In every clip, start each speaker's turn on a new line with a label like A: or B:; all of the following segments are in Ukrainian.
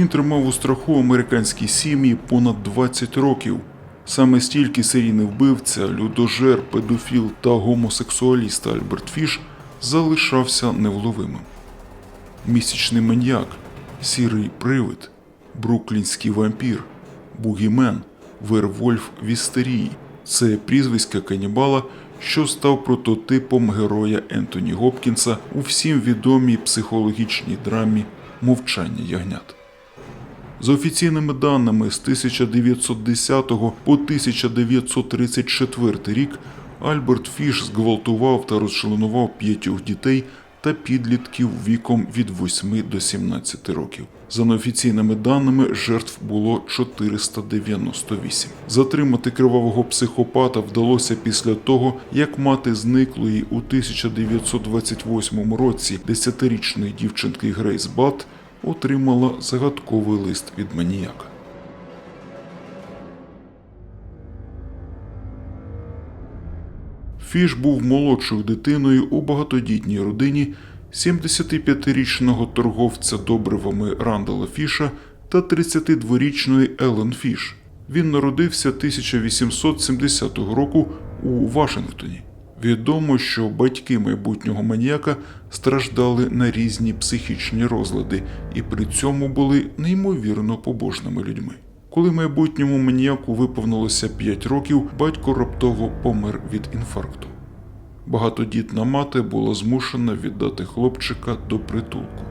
A: Він тримав у страху американські сім'ї понад 20 років. Саме стільки серійний вбивця, людожер, педофіл та гомосексуаліст Альберт Фіш залишався невловимим. Місячний маньяк, сірий привид, бруклінський вампір, бугімен, вервольф в істерії це прізвиська канібала, що став прототипом героя Ентоні Гопкінса у всім відомій психологічній драмі Мовчання ягнят. За офіційними даними, з 1910 по 1934 рік Альберт Фіш зґвалтував та розчленував п'ятьох дітей та підлітків віком від 8 до 17 років. За неофіційними даними, жертв було 498. Затримати кривавого психопата вдалося після того, як мати зниклої у 1928 році 10-річної дівчинки Грейс Бат отримала загадковий лист від маніяка. Фіш був молодшою дитиною у багатодітній родині 75-річного торговця добривами Рандала Фіша та 32-річної Елен Фіш. Він народився 1870 року у Вашингтоні. Відомо, що батьки майбутнього маніяка страждали на різні психічні розлади і при цьому були неймовірно побожними людьми. Коли майбутньому маніяку виповнилося 5 років, батько раптово помер від інфаркту. Багатодітна мати була змушена віддати хлопчика до притулку.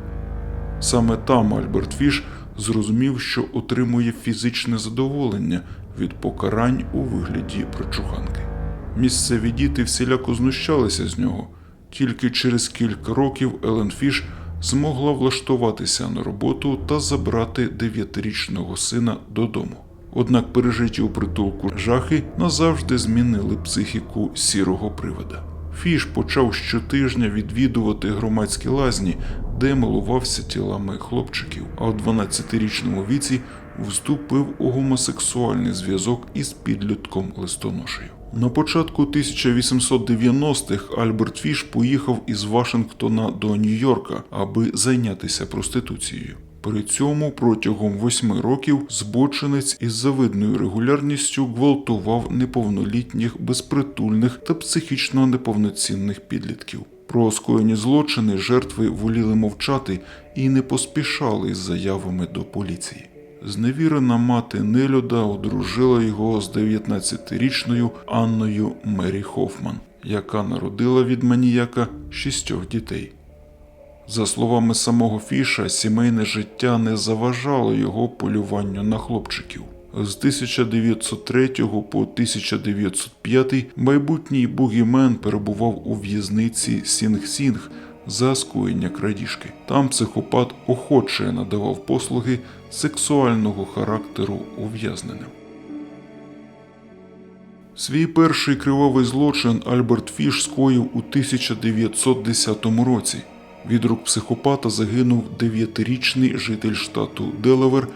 A: Саме там Альберт Фіш зрозумів, що отримує фізичне задоволення від покарань у вигляді прочуханки. Місцеві діти всіляко знущалися з нього. Тільки через кілька років Елен Фіш змогла влаштуватися на роботу та забрати дев'ятирічного сина додому. Однак пережиті у притулку жахи назавжди змінили психіку сірого привида. Фіш почав щотижня відвідувати громадські лазні, де милувався тілами хлопчиків, а у 12-річному віці вступив у гомосексуальний зв'язок із підлітком листоношею. На початку 1890-х Альберт Фіш поїхав із Вашингтона до Нью-Йорка, аби зайнятися проституцією. При цьому протягом восьми років збочинець із завидною регулярністю гвалтував неповнолітніх, безпритульних та психічно неповноцінних підлітків. Про скоєні злочини жертви воліли мовчати і не поспішали із заявами до поліції. Зневірена мати Нелюда одружила його з 19-річною Анною Мері Хофман, яка народила від маніяка шістьох дітей. За словами самого Фіша, сімейне життя не заважало його полюванню на хлопчиків. З 1903 по 1905 майбутній бугімен перебував у в'язниці Сінг-Сінг за скоєння крадіжки. Там психопат охоче надавав послуги сексуального характеру ув'язненим. Свій перший кривавий злочин Альберт Фіш скоїв у 1910 році. Від рук психопата загинув дев'ятирічний житель штату Делавер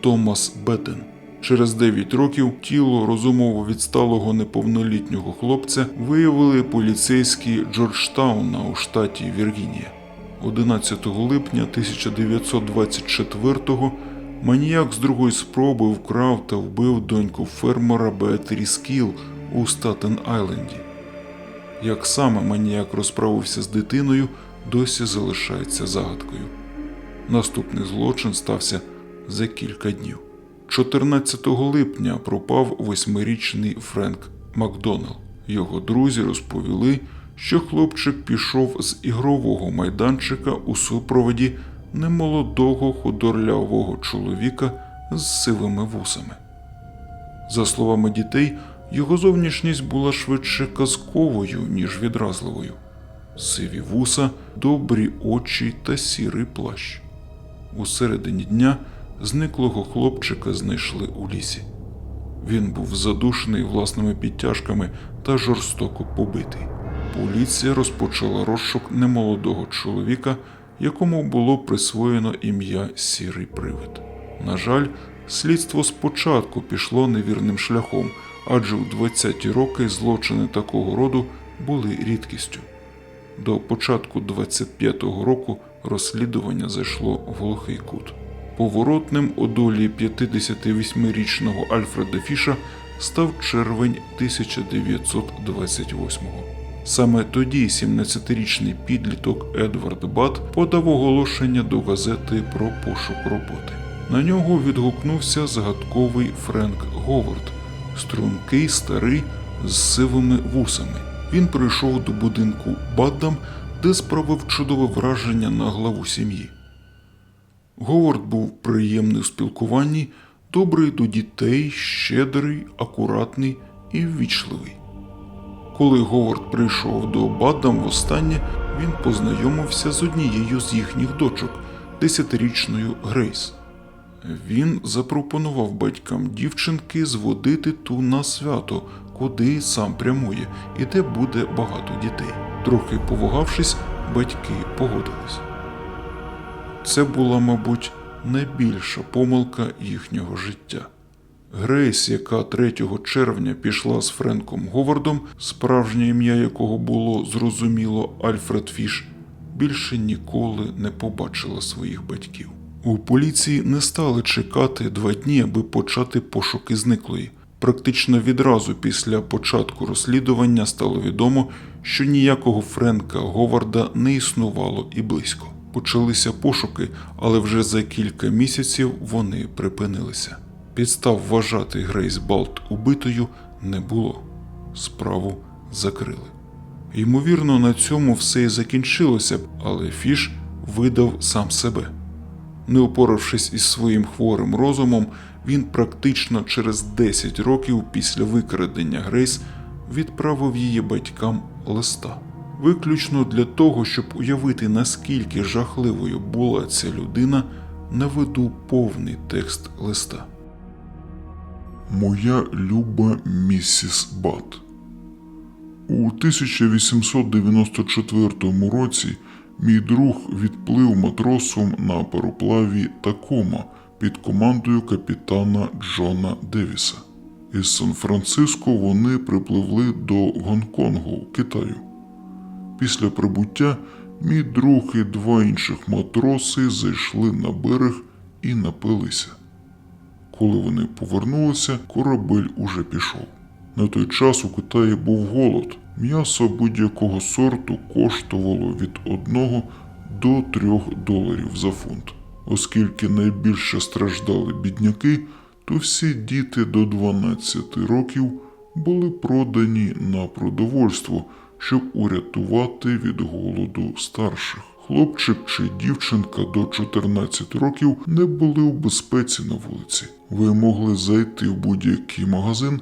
A: Томас Беттен. Через 9 років тіло розумово відсталого неповнолітнього хлопця виявили поліцейські Джорджтауна у штаті Віргінія. 11 липня 1924-го маніяк з другої спроби вкрав та вбив доньку фермера Беатрі Скіл у Статен Айленді. Як саме маніяк розправився з дитиною, досі залишається загадкою. Наступний злочин стався за кілька днів. 14 липня пропав восьмирічний Френк Макдоналл. Його друзі розповіли, що хлопчик пішов з ігрового майданчика у супроводі немолодого худорлявого чоловіка з сивими вусами. За словами дітей, його зовнішність була швидше казковою, ніж відразливою. Сиві вуса, добрі очі та сірий плащ. У середині дня зниклого хлопчика знайшли у лісі. Він був задушений власними підтяжками та жорстоко побитий. Поліція розпочала розшук немолодого чоловіка, якому було присвоєно ім'я Сірий Привид. На жаль, слідство спочатку пішло невірним шляхом, адже у 20-ті роки злочини такого роду були рідкістю. До початку 25-го року розслідування зайшло в глухий кут. Поворотним у долі 58-річного Альфреда Фіша став червень 1928-го. Саме тоді 17-річний підліток Едвард Бат подав оголошення до газети про пошук роботи. На нього відгукнувся загадковий Френк Говард, стрункий старий з сивими вусами. Він прийшов до будинку Баддам, де справив чудове враження на главу сім'ї. Говард був приємний у спілкуванні, добрий до дітей, щедрий, акуратний і ввічливий. Коли Говард прийшов до Баддам востаннє, він познайомився з однією з їхніх дочок, десятирічною Грейс. Він запропонував батькам дівчинки зводити ту на свято, куди сам прямує, і де буде багато дітей. Трохи повагавшись, батьки погодились. Це була, мабуть, найбільша помилка їхнього життя. Грейс, яка 3 червня пішла з Френком Говардом, справжнє ім'я якого було зрозуміло Альфред Фіш, більше ніколи не побачила своїх батьків. У поліції не стали чекати два дні, аби почати пошуки зниклої. Практично відразу після початку розслідування стало відомо, що ніякого Френка Говарда не існувало і близько. Почалися пошуки, але вже за кілька місяців вони припинилися. Підстав вважати Грейс Балт убитою не було. Справу закрили. Ймовірно, на цьому все і закінчилося але Фіш видав сам себе. Не упоравшись із своїм хворим розумом, він практично через 10 років після викрадення Грейс відправив її батькам листа. Виключно для того, щоб уявити, наскільки жахливою була ця людина, наведу повний текст листа.
B: Моя люба місіс Бат. У 1894 році мій друг відплив матросом на пароплаві Такома під командою капітана Джона Девіса. Із Сан-Франциско вони припливли до Гонконгу, Китаю. Після прибуття мій друг і два інших матроси зайшли на берег і напилися. Коли вони повернулися, корабель уже пішов. На той час у Китаї був голод. М'ясо будь-якого сорту коштувало від 1 до 3 доларів за фунт. Оскільки найбільше страждали бідняки, то всі діти до 12 років були продані на продовольство, щоб урятувати від голоду старших. Хлопчик чи дівчинка до 14 років не були у безпеці на вулиці. Ви могли зайти в будь-який магазин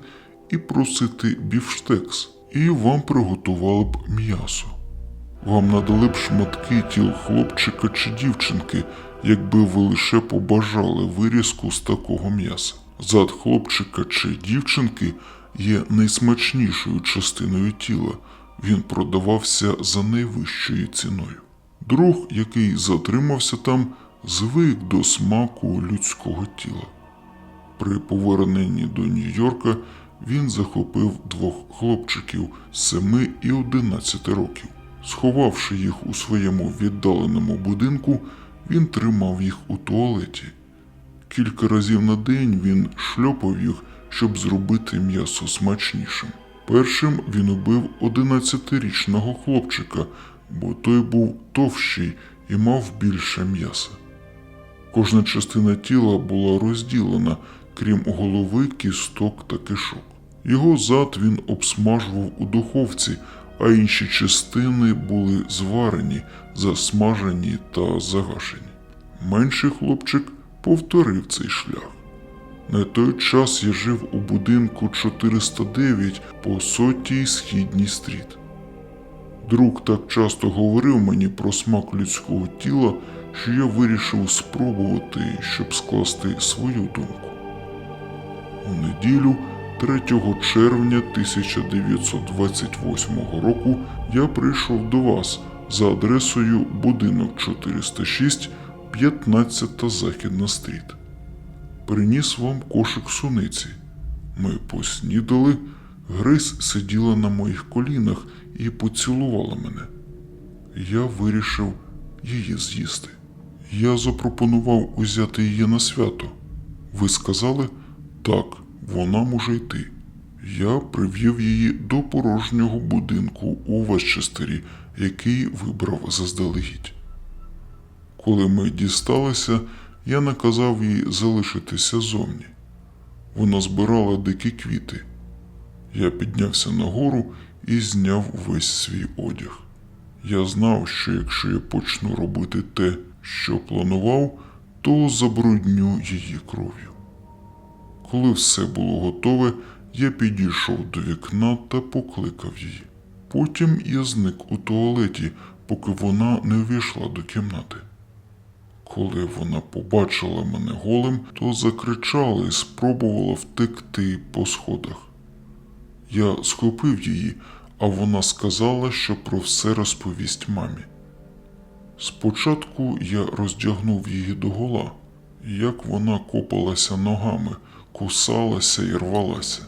B: і просити бівштекс, і вам приготували б м'ясо. Вам надали б шматки тіл хлопчика чи дівчинки, якби ви лише побажали вирізку з такого м'яса. Зад хлопчика чи дівчинки є найсмачнішою частиною тіла. Він продавався за найвищою ціною. Друг, який затримався там, звик до смаку людського тіла. При поверненні до Нью-Йорка він захопив двох хлопчиків 7 і 11 років. Сховавши їх у своєму віддаленому будинку, він тримав їх у туалеті. Кілька разів на день він шльопав їх, щоб зробити м'ясо смачнішим. Першим він убив 11-річного хлопчика, бо той був товщий і мав більше м'яса. Кожна частина тіла була розділена, крім голови, кісток та кишок. Його зад він обсмажував у духовці, а інші частини були зварені, засмажені та загашені. Менший хлопчик повторив цей шлях. На той час я жив у будинку 409 по сотій східній стріт. Друг так часто говорив мені про смак людського тіла, що я вирішив спробувати, щоб скласти свою думку. У неділю, 3 червня 1928 року, я прийшов до вас за адресою будинок 406, 15 Західна стріт. Приніс вам кошик суниці. Ми поснідали, Грейс сиділа на моїх колінах і поцілувала мене. Я вирішив її з'їсти. Я запропонував узяти її на свято. Ви сказали так, вона може йти. Я привів її до порожнього будинку у Вестчестері, який вибрав заздалегідь. Коли ми дісталися, я наказав їй залишитися зовні. Вона збирала дикі квіти. Я піднявся нагору і зняв весь свій одяг. Я знав, що якщо я почну робити те, що планував, то забрудню її кров'ю. Коли все було готове, я підійшов до вікна та покликав її. Потім я зник у туалеті, поки вона не увійшла до кімнати. Коли вона побачила мене голим, то закричала і спробувала втекти по сходах. Я схопив її, а вона сказала, що про все розповість мамі. Спочатку я роздягнув її догола, як вона копалася ногами, кусалася і рвалася.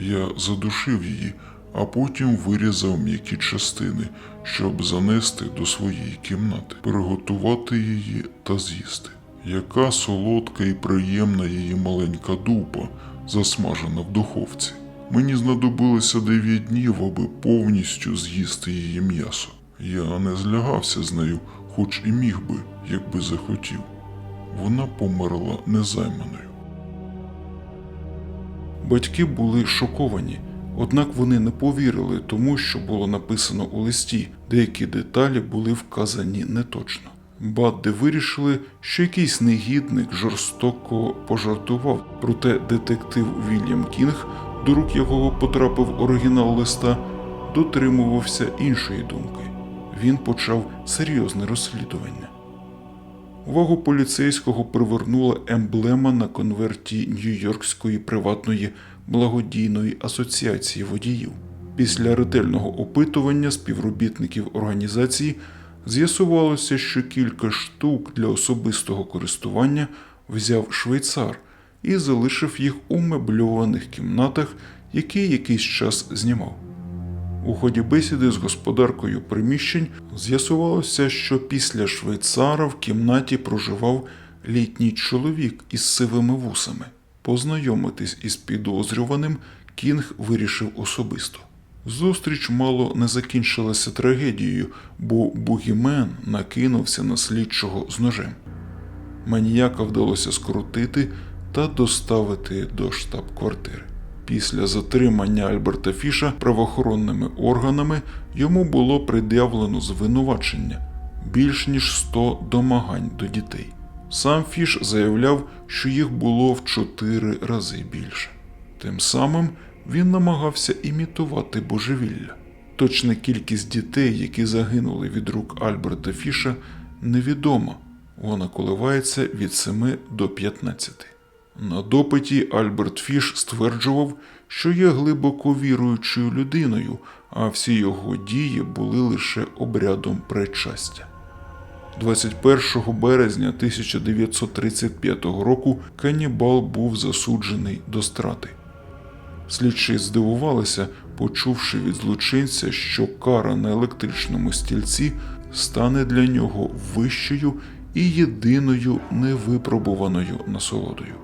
B: Я задушив її, а потім вирізав м'які частини, щоб занести до своєї кімнати, приготувати її та з'їсти. Яка солодка і приємна її маленька дупа, засмажена в духовці. Мені знадобилося дев'ять днів, аби повністю з'їсти її м'ясо. Я не злягався з нею, хоч і міг би, якби захотів. Вона померла незайманою.
A: Батьки були шоковані, однак вони не повірили тому, що було написано у листі, деякі деталі були вказані неточно. Бадди вирішили, що якийсь негідник жорстоко пожартував, проте детектив Вільям Кінг, до рук якого потрапив оригінал листа, дотримувався іншої думки. Він почав серйозне розслідування. Увагу поліцейського привернула емблема на конверті Нью-Йоркської приватної благодійної асоціації водіїв. Після ретельного опитування співробітників організації з'ясувалося, що кілька штук для особистого користування взяв швейцар і залишив їх у мебльованих кімнатах, які якийсь час знімав. У ході бесіди з господаркою приміщень з'ясувалося, що після швейцара в кімнаті проживав літній чоловік із сивими вусами. Познайомитись із підозрюваним Кінг вирішив особисто. Зустріч мало не закінчилася трагедією, бо Бугімен накинувся на слідчого з ножем. Маніяка вдалося скрутити та доставити до штаб-квартири. Після затримання Альберта Фіша правоохоронними органами йому було пред'явлено звинувачення більш ніж 100 домагань до дітей. Сам Фіш заявляв, що їх було в чотири рази більше. Тим самим він намагався імітувати божевілля. Точна кількість дітей, які загинули від рук Альберта Фіша, невідома. Вона коливається від 7 до 15. На допиті Альберт Фіш стверджував, що є глибоко віруючою людиною, а всі його дії були лише обрядом причастя. 21 березня 1935 року канібал був засуджений до страти. Слідчі здивувалися, почувши від злочинця, що кара на електричному стільці стане для нього вищою і єдиною невипробуваною насолодою.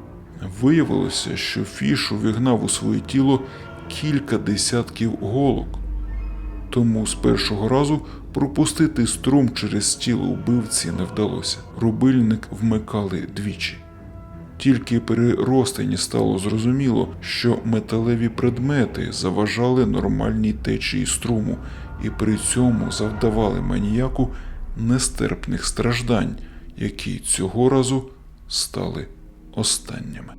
A: Виявилося, що Фіш увігнав у своє тіло кілька десятків голок. Тому з першого разу пропустити струм через тіло вбивці не вдалося. Рубильник вмикали двічі. Тільки при розтині стало зрозуміло, що металеві предмети заважали нормальній течії струму і при цьому завдавали маніяку нестерпних страждань, які цього разу стали останніми.